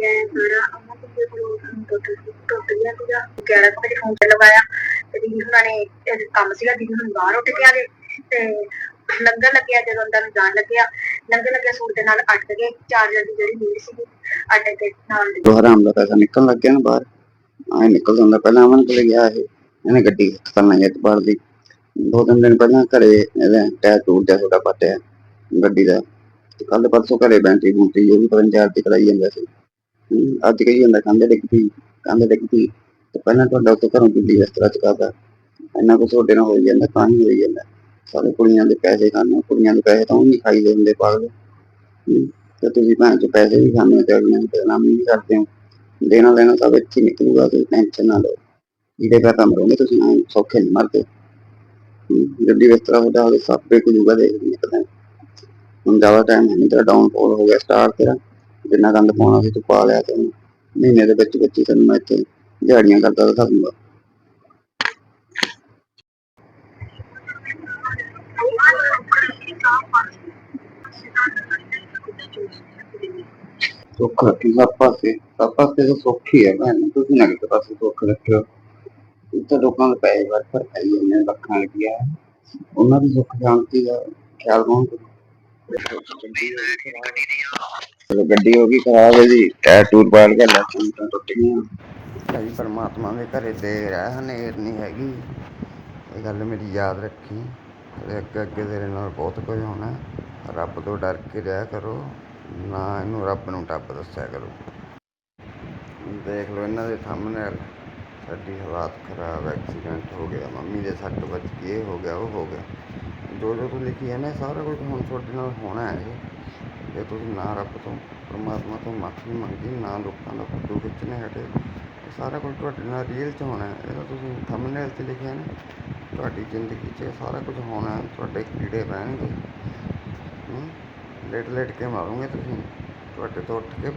ਗਿਆ ਸਾਰਾ ਅਮਨ ਦੇ ਕੋਲ ਟੁੱਟ ਟੁੱਟ ਗਿਆ ਸੀਗਾ 11 ਵਜੇ ਫੋਨ ਤੇ ਲਗਾਇਆ। ਤੇ ਦੀਦੀ ਹੁਣਾਂ ਨੇ ਕੰਮ ਸੀਗਾ, ਦੀਦੀ ਹੁਣ ਬਾਹਰ ਉੱਠ ਕੇ ਆ ਗਏ। ਤੇ ਲੰਗਰ ਲੱਗਿਆ, ਜਦੋਂ ਅੰਦਰ ਨੂੰ ਜਾਣ ਲੱਗਿਆ। ਲੰਗਰ ਲੱਗਿਆ, ਸੂਟ ਦੇ ਨਾਲ ਅੱਟ ਗਏ। ਚਾਰਜਰ ਦੀ ਜਿਹੜੀ ਲੀਡ ਸੀਗੀ ਅੱਟ ਕੇ ਨਾਲ ਹਰਾਮ ਦਾ ਪੈਸਾ ਨਿਕਲਣ ਲੱਗ ਗਿਆ ਨਾ ਬਾਹਰ। ਆਏ ਨਿਕਲ ਜਾਂਦਾ। ਪਹਿਲਾਂ ਅਮਨ ਕੋਲ ਗਿਆ ਇਹ। ਇਹਨੇ ਗੱਡੀ ਖਤਮ ਨਹੀਂ ਦੀ। ਦੋ ਤਿੰਨ ਦਿਨ ਪਹਿਲਾਂ ਘਰੇ ਇਹਦਾ ਟਾਇਰ ਟੂਟ ਗਿਆ, ਛੋਟਾ ਪੱਟਿਆ। ਗੱਡੀ ਦਾ। ਕੱਲ ਪਰਸੋਂ ਘਰੇ ਬੈਂਟਰੀ ਬੂਟੀ ਉਹ ਵੀ ਪਤਾ ਨੀ ਚਾਰ ਦੀ ਕਰਾਈ ਜਾਂਦਾ ਸੀ। ਅੱਜ ਕਹੀ ਜਾਂਦਾ ਕੰਧ ਡਿੱਗ ਪਈ ਕੰਧ ਡਿੱਗ ਪਈ। ਤੇ ਪਹਿਲਾਂ ਤੁਹਾਡਾ ਉੱਥੇ ਘਰੋਂ ਬਿੱਲੀ ਇਸ ਤਰ੍ਹਾਂ ਚਕਾਦਾ ਇੰਨਾ ਕੁਛ ਤੁਹਾਡੇ ਨਾਲ ਹੋਈ ਜਾਂਦਾ ਤਾਂ ਹੀ ਹੋਈ ਜਾਂਦਾ। ਸਾਰੇ ਕੁੜੀਆਂ ਦੇ ਪੈਸੇ ਖਾਣੇ ਕੁੜੀਆਂ ਦੇ ਪੈਸੇ ਤਾਂ ਉਹ ਨਹੀਂ ਖਾਈਦੇ ਹੁੰਦੇ ਪਾਗਲ। ਤੇ ਤੁਸੀਂ ਭੈਣ ਚ ਪੈਸੇ ਵੀ ਖਾਣੇ ਤੇ ਅਗਲਿਆਂ ਦੇ ਨਾਮ ਵੀ ਕਰਦੇ ਹੋ। ਦੇਣਾ ਲੈਣਾ ਸਭ ਇੱਥੇ ਨਿਕਲੂਗਾ ਤੁਸੀਂ ਟੈਨਸ਼ਨ ਨਾ ਲਓ। ਇਹਦੇ ਘਰ ਕੰਮ ਮਰੋਗੇ ਤੁਸੀਂ ਐਂ ਸੌਖੇ ਨਹੀਂ ਮਰਦੇ। ਹਮ, ਗੱਡੀ ਇਸ ਤਰ੍ਹਾਂ ਤੁਹਾਡਾ ਉਹਦੇ ਸਾਪੇ ਕੁ ਜੂਗਾ ਦੇਖ ਨਿਕਲਦਾ ਹੁਣ ਜ਼ਿਆਦਾ ਟਾਈਮ ਹੈ ਨਹੀਂ ਤੇਰਾ ਡਾਊਨਫਾਲ ਹੋ ਗਿਆ ਸਟਾਰਟ ਤੇਰਾ। ਜਿੰਨਾ ਗੰਦ ਪਾਉਣਾ ਸੀ ਤੂੰ ਪਾ ਲਿਆ ਤੇ ਮਹੀਨੇ ਦੇ ਵਿੱਚ ਵਿੱਚ ਤੈਨੂੰ ਮੈਂ ਇੱਥੇ ਦਿਹਾੜੀਆਂ ਕਰਦਾ ਦਿਖਾ ਦੂੰਗਾ। ਸੁੱਖ ਰੱਖੀ ਸਭ ਪਾਸੇ ਸਭ ਪਾਸੇ ਤਾਂ ਸੁੱਖ ਹੀ ਹੈ ਭੈਣ, ਤੁਸੀਂ ਨਾ ਕਿਸੇ ਪਾਸੇ ਸੁੱਖ ਰੱਖਿਓ। ਇੱਥੇ ਲੋਕਾਂ ਦੇ ਪੈਸੇ ਵਰ ਪਰ ਆਈ ਜਾਂਦੇ ਲੱਖਾਂ ਰੁਪਇਆ ਉਹਨਾਂ ਦੀ ਸੁੱਖ ਸ਼ਾਂਤੀ ਦਾ ਖਿਆਲ ਕੌਣ ਕਰੂ? ਚਲੋ ਗੱਡੀ ਹੋ ਗਈ ਖਰਾਬ ਇਹਦੀ ਟਾਇਰ ਟੂਰ ਪਾੜ ਗਿਆ ਲੱਤਾਂ ਟੁੱਟ ਗਈਆਂ। ਭਾਈ ਪਰਮਾਤਮਾ ਦੇ ਘਰੇ ਦੇਰ ਹੈ ਹਨੇਰ ਨਹੀਂ ਹੈਗੀ। ਇਹ ਗੱਲ ਮੇਰੀ ਯਾਦ ਰੱਖੀ। ਤੇ ਅੱਗੇ ਅੱਗੇ ਤੇਰੇ ਨਾਲ ਬਹੁਤ ਕੁਝ ਹੋਣਾ ਰੱਬ ਤੋਂ ਡਰ ਕੇ ਰਿਹਾ ਕਰੋ। ਨਾ ਇਹਨੂੰ ਰੱਬ ਨੂੰ ਟੱਪ ਦੱਸਿਆ ਕਰੋ। ਦੇਖ ਲਓ ਇਹਨਾਂ ਦੇ ਸਾਹਮਣੇ ਸਾਡੀ ਹਾਲਾਤ ਖਰਾਬ ਐਕਸੀਡੈਂਟ ਹੋ ਗਿਆ। ਮੰਮੀ ਦੇ ਸੱਟ ਵੱਜ ਕੇ ਇਹ ਹੋ ਗਿਆ, ਉਹ ਹੋ ਗਿਆ। ਜੋ ਜੋ ਤੂੰ ਲਿਖੀ ਹੈ ਨਾ ਸਾਰਾ ਕੁਝ ਹੁਣ ਤੁਹਾਡੇ ਨਾਲ ਹੋਣਾ ਹੈ। ਜੇ ਤੁਸੀਂ ਨਾ ਰੱਬ ਤੋਂ, ਪਰਮਾਤਮਾ ਤੋਂ ਮਾਫੀ ਮੰਗੀ, ਨਾ ਲੋਕਾਂ ਦਾ ਫੋਟੋ ਖਿੱਚਣੇ ਹਟੇ। ਇਹ ਸਾਰਾ ਕੁਝ ਤੁਹਾਡੇ ਨਾਲ ਰੀਅਲ 'ਚ ਹੋਣਾ ਹੈ। ਇਹਦਾ ਤੁਸੀਂ ਥੰਬਨੇਲ 'ਤੇ ਲਿਖਿਆ ਨਾ, ਤੁਹਾਡੀ ਜ਼ਿੰਦਗੀ 'ਚ ਇਹ ਸਾਰਾ ਕੁਝ ਹੋਣਾ ਤੁਹਾਡੇ ਕੀੜੇ ਪੈਣਗੇ। ਹੂੰ? ਲੇਟ ਲੇਟ ਕੇ ਮਾਰੋਗੇ ਤੁਸੀਂ। ਤੁਹਾਡੇ ਤੋਂ ਉੱਠ ਕੇ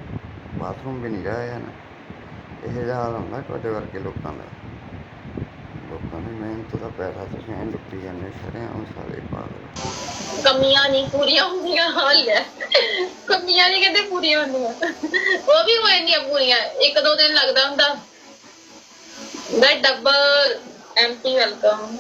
ਬਾਥਰੂਮ ਵੀ ਨਹੀਂ ਜਾਇਆ ਜਾਣਾ ਇਹ ਜਿਹਾ ਹਾਲ ਹੁੰਦਾ ਤੁਹਾਡੇ ਵਰਗੇ ਲੋਕਾਂ ਦਾ। ਲੋਕਾਂ ਮਿਹਨਤ ਦਾ ਪੈਸਾ ਤੁਸੀਂ ਐਂ ਲੁੱਟੀ ਜਾਂਦੇ ਸ਼ਰੇਆਮ ਸਾਰੇ ਪਾਗਲ ਕਮੀਆਂ ਨਹੀਂ ਪੂਰੀਆਂ ਹੁੰਦੀਆਂ ਹਾਲ ਹੈ ਕਮੀਆਂ ਨਹੀਂ ਕਹਿੰਦੇ ਪੂਰੀਆਂ ਹੁੰਦੀਆਂ। ਉਹ ਵੀ ਹੋ ਜਾਂਦੀਆਂ ਪੂਰੀਆਂ, ਇੱਕ ਦੋ ਦਿਨ ਲੱਗਦਾ ਹੁੰਦਾ। ਦਾ ਡਬਲ ਐਮਟੀ ਵੈਲਕਮ